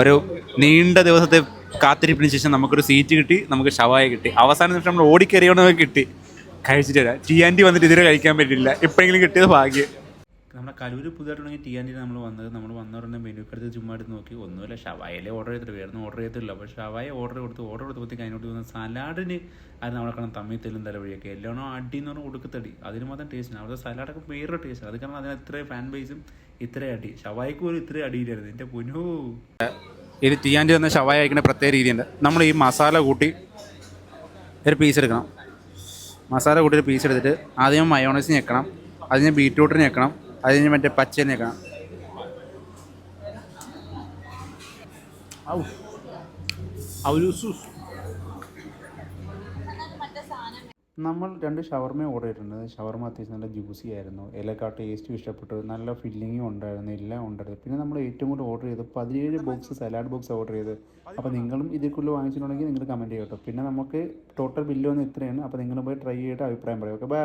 ഒരു നീണ്ട ദിവസത്തെ കാത്തിരിപ്പിന് ശേഷം നമുക്കൊരു സീറ്റ് കിട്ടി നമുക്ക് ഷവായ കിട്ടി. അവസാന നിമിഷം നമ്മൾ ഓടിക്കറിയണമെന്ന് കിട്ടി. കഴിച്ചിട്ട് വരാം. ടി ആന്റി വന്നിട്ട് ഇതിരെ കഴിക്കാൻ പറ്റില്ല എപ്പോഴെങ്കിലും കിട്ടിയത് ഭാഗ്യം. നമ്മുടെ കലൂര് പുതിയതായിട്ടുണ്ടെങ്കിൽ ടി ആന്റിന് നമ്മൾ വന്നത്. നമ്മൾ വന്ന ഉടനെ മെനു ചുമ്മാ എടുത്ത് നോക്കി. ഒന്നുമില്ല ഷവായലേ ഓർഡർ ചെയ്തിട്ട് വേറെ ഓർഡർ ചെയ്തിട്ടില്ല. അപ്പോൾ ഷവായ ഓർഡർ കൊടുത്ത് ഓർഡർ കൊടുത്തപ്പോഴത്തേക്ക് അതിനോട് വന്ന സലാഡിന് അത് നമ്മളെ കാണാൻ തമ്മിൽ തെല്ലും തലവഴിയൊക്കെ. എല്ലാണോ അടി എന്ന് പറഞ്ഞാൽ കൊടുക്കത്തടി. അതിന് മാത്രം ടേസ്റ്റ് അവിടുത്തെ സലാഡൊക്കെ വേറെ ടേസ്റ്റ് അത് കാരണം അതിന് ഇത്രയും ഫാൻ ബേസും ഇത്രയും അടി. ഷവായ്ക്ക് പോലും ഇത്രയും അടിയിലായിരുന്നു എന്റെ പൊന്നു. ഇത് ടി ആൻഡി തന്ന ഷവായ കഴിക്കുന്ന പ്രത്യേക രീതിയുണ്ട്. നമ്മൾ ഈ മസാല കൂട്ടി ഒരു പീസ് എടുക്കണം. മസാല കൂട്ടി ഒരു പീസ് എടുത്തിട്ട് ആദ്യം മയോണൈസ് ഞെക്കണം. അതിന് ബീറ്റ്റൂട്ടിന് ഞെക്കണം. അതിന് മറ്റേ പച്ചനെ സൂസ്. നമ്മൾ രണ്ട് ഷവർമ ഓർഡർ ചെയ്തിട്ടുണ്ട്. ഷവർമ അത്യാവശ്യം നല്ല ജ്യൂസി ആയിരുന്നു. ഇലക്കാട്ട് ടേസ്റ്റും ഇഷ്ടപ്പെട്ടു. നല്ല ഫില്ലിങ്ങും ഉണ്ടായിരുന്നു. എല്ലാം ഉണ്ടായിരുന്നു. പിന്നെ നമ്മൾ ഏറ്റവും കൂടുതൽ ഓർഡർ ചെയ്ത് പതിനേഴ് ബോക്സ് സലാഡ് ബോക്സ് ഓർഡർ ചെയ്ത് അപ്പോൾ നിങ്ങളും ഇതിൽ വാങ്ങിച്ചിട്ടുണ്ടെങ്കിൽ നിങ്ങൾ കമന്റ് ചെയ്യട്ടോ പിന്നെ നമുക്ക് ടോട്ടൽ ബില്ല് വന്ന് ഇത്രയാണ്. അപ്പോൾ നിങ്ങൾ പോയി ട്രൈ ചെയ്തിട്ട് അഭിപ്രായം പറയാം. Okay bye